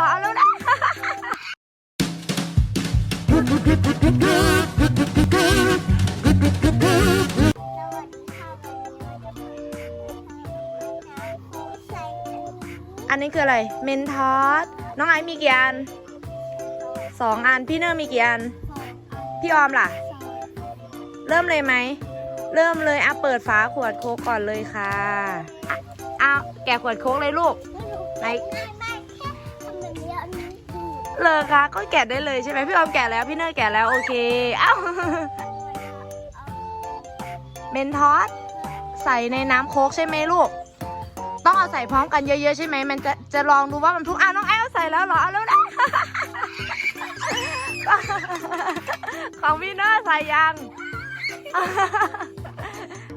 หรอเอาแล้วนะสวัสดีค่ะวันนี้เราจะทำน้ำโค้กใส่อันนี้อันนี้คืออะไร เมนทอสน้องไอซ์มีกี่อันสองอัน พี่เนอร์มีกี่อัน พี่ออมล่ะ เริ่มเลยไหม เริ่มเลยเอาเปิดฝาขวดโค้กก่อนเลยค่ะอะ เอาแกะขวดโค้กเลยลูกไหน เลยค่ะก็แกะได้เลยใช่ไหมพี่ออมแกะแล้วพี่เนอร์แกะแล้วโอเคเอ้าเมนทอสใส่ในน้ำโค้กใช่ไหมลูก ต้องเอาใส่พร้อมกันเยอะๆใช่ไหมมันจะจะลองดูว่ามันพุ่งอะน้องแอลใส่แล้วเหรอเอาแล้วนะของพี่เนอร์ใส่ยัง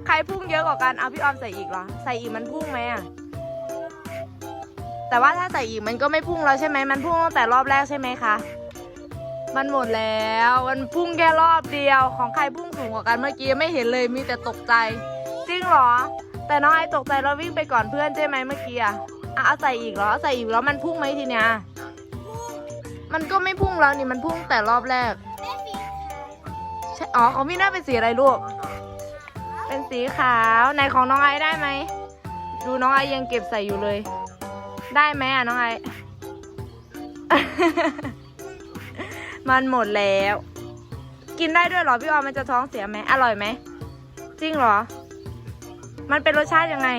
ใครพุ่งเยอะกว่ากันเอาพี่ออมใส่อีกเหรอ ใส่อีกมันพุ่งไหมอะ แต่ว่าถ้าใส่อีกมันก็ไม่พุ่งแล้วใช่ไหมมันพุ่งตั้งแต่รอบแรกใช่ไหมคะ มันหมดแล้ว มันพุ่งแค่รอบเดียว ของใครพุ่งสูงกว่ากันเมื่อกี้ไม่เห็นเลยมีแต่ตกใจ จริงเหรอ แต่น้องไอตกใจแล้ววิ่งไปก่อนเพื่อนใช่ไหมเมื่อกี้อะอะเอาใส่อีกเหรอใส่อีกแล้วมันพุ่งไหมทีเนี้ย มันก็ไม่พุ่งแล้วนี่มันพุ่งแต่รอบแรกใช่อ๋อของพี่น่าเป็นสีอะไรลูก เป็นสีขาว ไหนของน้องไอได้ไหม ดูน้องไอยังเก็บใส่อยู่เลย ได้ไหมอะน้องไอ มันหมดแล้ว กินได้ด้วยเหรอพี่ออมมันจะท้องเสียไหมอร่อยไหม จริงเหรอ มันเป็นรสชาติยังไง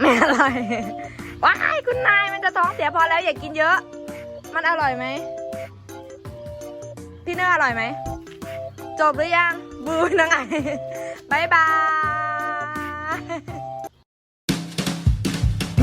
ไม่อร่อย ว้ายคุณนายมันจะท้องเสียพอแล้วอย่ากินเยอะ มันอร่อยไหม พี่เนื้ออร่อยไหม จบหรือยัง บูนังไงบายบาย